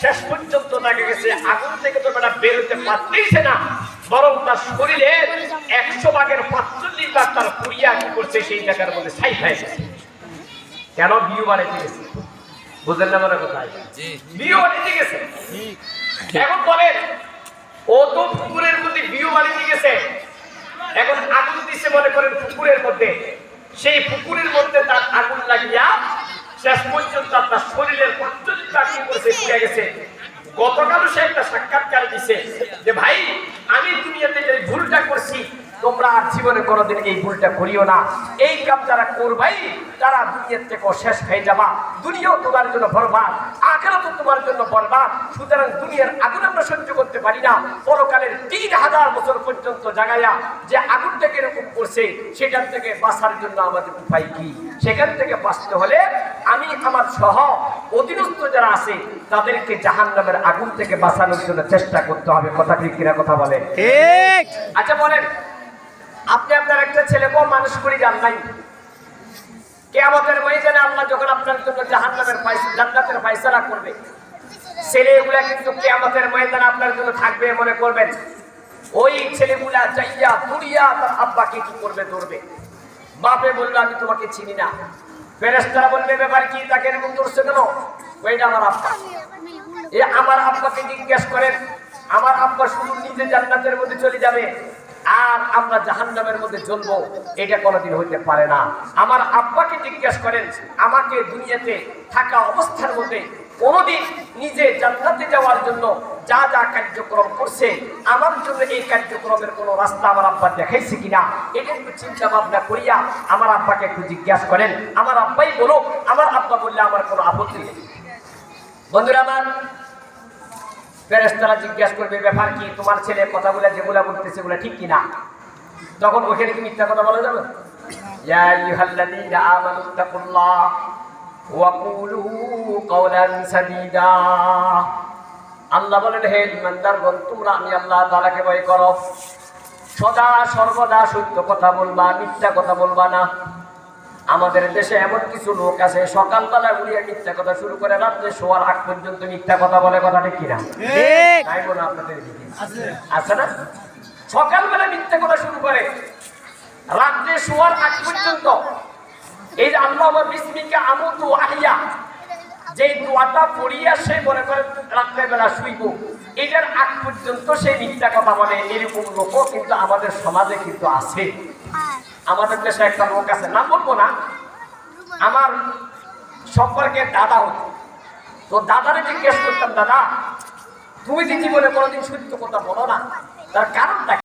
শেষ পর্যন্ত আগুন থেকে তো বেটা বেরোতে পারতেইছে না। বরং তার শরীরে একশো ভাগের পাঁচচল্লিশ তার পুরিয়া কি করছে সেই জায়গার মধ্যে ছাই কেন বিয়ে গেছে বুঝলেন না মনে কোথায়। বিয়ে বাড়িতে গেছে এখন বলেন ও তো পুকুরের মধ্যে বিয়ে বাড়িতে গেছে এখন আগুন দিছে মনে করেন পুকুরের মধ্যে। সেই পুকুরের মধ্যে তার আগুন লাগিয়া শেষ পর্যন্ত তার শরীরের করছে পুড়ে গেছে। গতকালও সে একটা সাক্ষাৎকার দিছে যে ভাই আমি দুনিয়াতে যে ভুলটা করছি তোমরা আর জীবনে কোনোদিন এই ভুলটা করিও না। এই কাম যারা করবাই তারা দুনিয়ার থেকে শেষ হয়ে যাবা। দুনিয়াও তোমার জন্য বরবাদ আখেরা তো তোমার জন্য বরবাদ। সুতরাং দুনিয়ার আগুন আমরা সহ্য করতে পারি না। পরকালের তিন হাজার বছর পর্যন্ত জাগাইয়া যে আগুনটাকে এরকম করছে সেখান থেকে বাঁচার জন্য আমাদের উপায় কি? সেখান থেকে বাঁচতে হলে আমি আমার সহ অধীনস্থ যারা আছে তাদেরকে জাহান নামের আগুন থেকে বাঁচানোর জন্য চেষ্টা করতে হবে। কথা ঠিক কিনা কথা বলে? আচ্ছা বলেন। আপনি আপনার একটা ছেলে কম মানুষ করে যান নাই। কেয়ামতের ময়দানে আল্লাহ যখন আপনার জন্য জাহান্নামের পয়সা জান্নাতের ফয়সালা করবে, ছেলেগুলা কিন্তু কেয়ামতের ময়দানে আপনার জন্য থাকবে মনে করবেন। ওই ছেলেগুলা যাইয়া দুরিয়া তার আব্বাকে কি করবে, ধরবে। বাপে বলল, আমি তোমাকে চিনি না। ফেরেস্তারা বলবে, ব্যাপার কি? তাকে এরকম ধরছে কেন? ওইটা আমার আব্বা। এ আমার আব্বাকে জিজ্ঞেস করেন, আমার আব্বা শুধু নিজে জান্নাতের মধ্যে চলে যাবে? আর আমরা জাহান্নামের মধ্যে জ্বলবো, এটা কোনোদিন হইতে পারে না। আমার আব্বাকে জিজ্ঞেস করেন, আমাকে দুনিয়াতে থাকা অবস্থার মধ্যে কোনোদিন নিজে জান্নাতে যাওয়ার জন্য যা যা কার্যক্রম করছে, আমার জন্য এই কার্যক্রমের কোনো রাস্তা আমার আব্বা দেখাইছে কিনা? এটা একটু চিন্তা ভাবনা করিয়া আমার আব্বাকে একটু জিজ্ঞাসা করেন। আমার আব্বাই বলো আমার আব্বা বললে আমার কোনো আপত্তি নেই। বন্ধুরা আমার ফেরেস্তারা জিজ্ঞাসা করবে, ব্যাপার কি? তোমার ছেলে কথাগুলো যেগুলা বলতেছে সেগুলো ঠিক কিনা? তখন ওখানে কি মিথ্যা কথা বলা যাবে? আল্লাহ আমি আল্লাহ সদা সর্বদা সত্য কথা বলবা, মিথ্যা কথা বলবা না। আমাদের দেশে এমন কিছু লোক আছে সকালবেলা উড়িয়ে মিথ্যা কথা শুরু করে রাত্রে শোয়ার আগ পর্যন্ত মিথ্যা কথা বলে কথা ঠিক কিনা? ঠিক। তাই বলো আপনাদের আছে না? সকালবেলা মিথ্যা কথা শুরু করে রাত্রে শোয়ার আগ পর্যন্ত। এই যে আল্লাহ আমার বিস্মিকা আমতু আহিয়া যে দোয়াটা পড়িয়া সে মনে করে রাত্রেবেলা শুইব এটার আগ পর্যন্ত সে মিথ্যা কথা বলে এরকম লোকও কিন্তু আমাদের সমাজে কিন্তু আছে। আমাদের দেশে একটা লোক আছে। না বলব না? আমার সম্পর্কে দাদা হতো। তো দাদারে জিজ্ঞেস করতাম, দাদা, তুমি যে জীবনে কোনোদিন সত্য কথা বলো না, তার কারণটা?